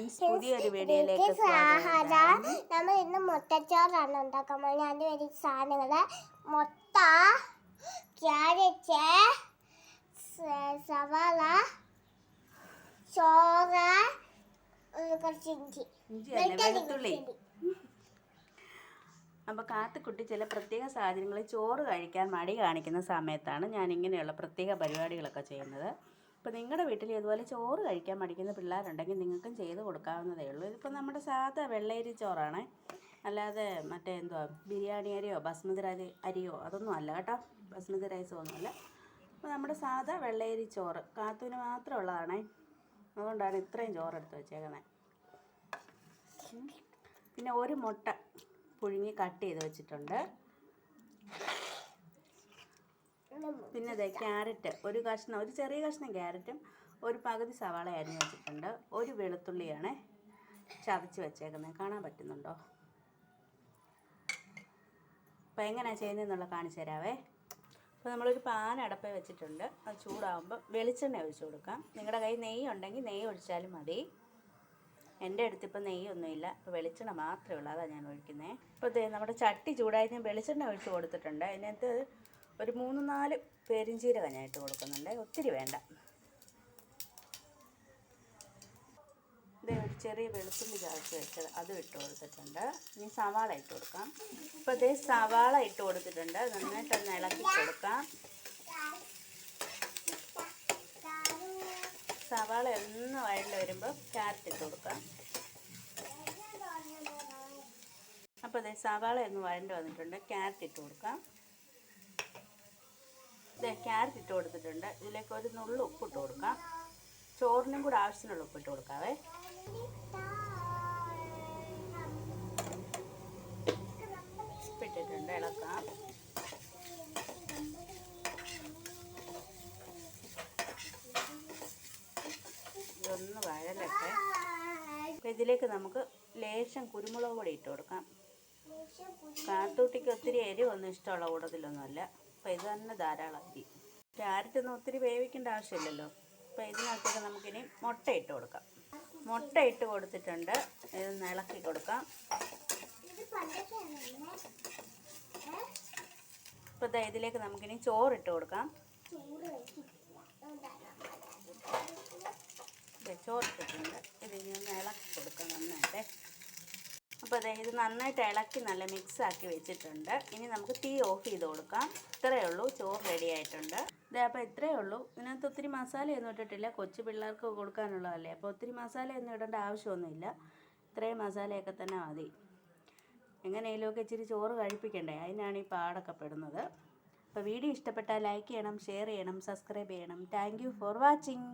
Friends പുതിയൊരു വീഡിയോയിലേക്ക് സ്വാഗതം. നമ്മൾ ഇന്ന് മുട്ടച്ചോറാണ് ഉണ്ടാക്കാൻ പോകുന്നത്. അതിന് വേണ്ടി സാധനങ്ങൾ മുട്ട ക്യാരറ്റ് സവാള ചോറ് കുറച്ച് ഇഞ്ചി. വെളുത്തുള്ളി അപ്പോൾ കാത്തുക്കുട്ടി ചില പ്രത്യേക സാഹചര്യങ്ങളിൽ ചോറ് കഴിക്കാൻ മടി കാണിക്കുന്ന സമയത്താണ് ഞാൻ ഇങ്ങനെയുള്ള പ്രത്യേക പരിപാടികളൊക്കെ ചെയ്യുന്നത്. അപ്പോൾ നിങ്ങളുടെ വീട്ടിൽ ഇതുപോലെ ചോറ് കഴിക്കാൻ മടിക്കുന്ന പിള്ളേരുണ്ടെങ്കിൽ നിങ്ങൾക്കും ചെയ്ത് കൊടുക്കാവുന്നതേ ഉള്ളൂ. ഇതിപ്പോൾ നമ്മുടെ സാധാ വെള്ളയരി ചോറാണ്. അല്ലാതെ മറ്റേ എന്തുവാ ബിരിയാണി അരിയോ ബസ്മതി അരി അരിയോ അതൊന്നും അല്ല കേട്ടോ. ബസ്മതി റൈസോ ഒന്നുമല്ല അപ്പോൾ നമ്മുടെ സാധാ വെള്ളയരി ചോറ് കാത്തുവിന് മാത്രമുള്ളതാണേ അതുകൊണ്ടാണ് ഇത്രയും ചോറ് എടുത്ത് വെച്ചേക്കുന്നത് പിന്നെ ഒരു മുട്ട പുഴുങ്ങി കട്ട് ചെയ്ത് വെച്ചിട്ടുണ്ട്. പിന്നെ അതെ ക്യാരറ്റ് ഒരു കഷ്ണം ഒരു ചെറിയ കഷ്ണം ക്യാരറ്റും ഒരു പകുതി സവാള അരിഞ്ഞ് വെച്ചിട്ടുണ്ട്. ഒരു വെളുത്തുള്ളിയാണ് ചതച്ച് വെച്ചേക്കുന്നത്. കാണാൻ പറ്റുന്നുണ്ടോ? അപ്പോൾ എങ്ങനെയാണ് ചെയ്യുന്നതെന്നുള്ള കാണിച്ചു തരാവേ. അപ്പോൾ നമ്മളൊരു പാൻ അടപ്പേ വെച്ചിട്ടുണ്ട്. അത് ചൂടാകുമ്പോൾ വെളിച്ചെണ്ണ ഒഴിച്ചു കൊടുക്കാം. നിങ്ങളുടെ കയ്യിൽ നെയ്യ് ഉണ്ടെങ്കിൽ നെയ്യ് ഒഴിച്ചാലും മതി. എന്റെ അടുത്ത് ഇപ്പം നെയ്യൊന്നുമില്ല. ഇപ്പോൾ വെളിച്ചെണ്ണ മാത്രമേ ഉള്ളൂ. അതാണ് ഞാൻ ഒഴിക്കുന്നത് ഇപ്പോൾ നമ്മുടെ ചട്ടി ചൂടായി ഞാൻ വെളിച്ചെണ്ണ ഒഴിച്ച് കൊടുത്തിട്ടുണ്ട്. അതിനകത്ത് ഒരു മൂന്ന് നാല് പെരിഞ്ചീരകം ഞാൻ ഇട്ട് കൊടുക്കുന്നുണ്ട്. ഒത്തിരി വേണ്ട. ഇതേ ഒരു ചെറിയ വെളുത്തുള്ളി ചതച്ച് വെച്ചത് അതും ഇട്ട് കൊടുത്തിട്ടുണ്ട്. ഇനി സവാള ഇട്ട് കൊടുക്കാം. ഇപ്പോൾ ഇതേ സവാള ഇട്ട് കൊടുത്തിട്ടുണ്ട്. നന്നായിട്ടൊന്ന് ഇളക്കി കൊടുക്കാം. സവാള ഒന്ന് വഴണ്ട് വരുമ്പോൾ ക്യാരറ്റ് ഇട്ട് കൊടുക്കാം. അപ്പോൾ അതേ സവാള ഒന്ന് വഴണ്ട് വന്നിട്ടുണ്ട്. ക്യാരറ്റ് ഇട്ട് കൊടുക്കാം. ഇതേ ക്യാരറ്റ് ഇട്ട് കൊടുത്തിട്ടുണ്ട്. ഇതിലേക്ക് ഒരു നുള്ളു ഉപ്പിട്ട് കൊടുക്കാം. ചോറിനും കൂടെ ആവശ്യത്തിനുള്ള ഉപ്പിട്ട് കൊടുക്കാവേ. ഉപ്പിട്ടിട്ടുണ്ട് ഇളക്കാം. ഇതൊന്ന് വഴലട്ടെ. അപ്പോൾ ഇതിലേക്ക് നമുക്ക് ലേശം കുരുമുളക് പൊടി ഇട്ട് കൊടുക്കാം. കാത്തൂട്ടിക്ക് ഒത്തിരി എരിവൊന്നും ഇഷ്ടമുള്ള കൂട്ടത്തിലൊന്നുമല്ല. അപ്പോൾ ഇത് തന്നെ ധാരാളമായി ക്യാരറ്റൊന്നും ക്യാരറ്റ് ഒത്തിരി വേവിക്കേണ്ട ആവശ്യമില്ലല്ലോ. അപ്പോൾ ഇതിനകത്തേക്ക് നമുക്കിനി മുട്ട ഇട്ട് കൊടുക്കാം. മുട്ട ഇട്ട് കൊടുത്തിട്ടുണ്ട്. ഇത് ഇളക്കി കൊടുക്കാം. അപ്പോൾ ദാ ഇതിലേക്ക് നമുക്കിനി ചോറിട്ട് കൊടുക്കാം. ദേ ചോറിട്ടിട്ടുണ്ട് ഇത് ഇനി ഒന്ന് ഇളക്കി കൊടുക്കാം നന്നായിട്ട് അപ്പോൾ അതെ ഇത് നന്നായിട്ട് ഇളക്കി നല്ല മിക്സ് ആക്കി വെച്ചിട്ടുണ്ട്. ഇനി നമുക്ക് തീ ഓഫ് ചെയ്ത് കൊടുക്കാം. ഇത്രയേ ഉള്ളൂ. ചോറ് റെഡി ആയിട്ടുണ്ട്. ഇതേ അപ്പോൾ ഇത്രയേ ഉള്ളൂ. ഇതിനകത്ത് ഒത്തിരി മസാലയൊന്നും ഇട്ടിട്ടില്ല. കൊച്ചു പിള്ളേർക്ക് കൊടുക്കാനുള്ളതല്ലേ. അപ്പോൾ ഒത്തിരി മസാലയൊന്നും ഇടേണ്ട ആവശ്യമൊന്നുമില്ല. ഇത്രയും മസാലയൊക്കെ തന്നെ മതി. എങ്ങനെയെങ്കിലുമൊക്കെ ഇച്ചിരി ചോറ് കഴിപ്പിക്കണ്ടേ? അതിനാണ് ഈ പാടൊക്കെ പെടുന്നത്. അപ്പോൾ വീഡിയോ ഇഷ്ടപ്പെട്ടാൽ ലൈക്ക് ചെയ്യണം ഷെയർ ചെയ്യണം സബ്സ്ക്രൈബ് ചെയ്യണം. Thank for watching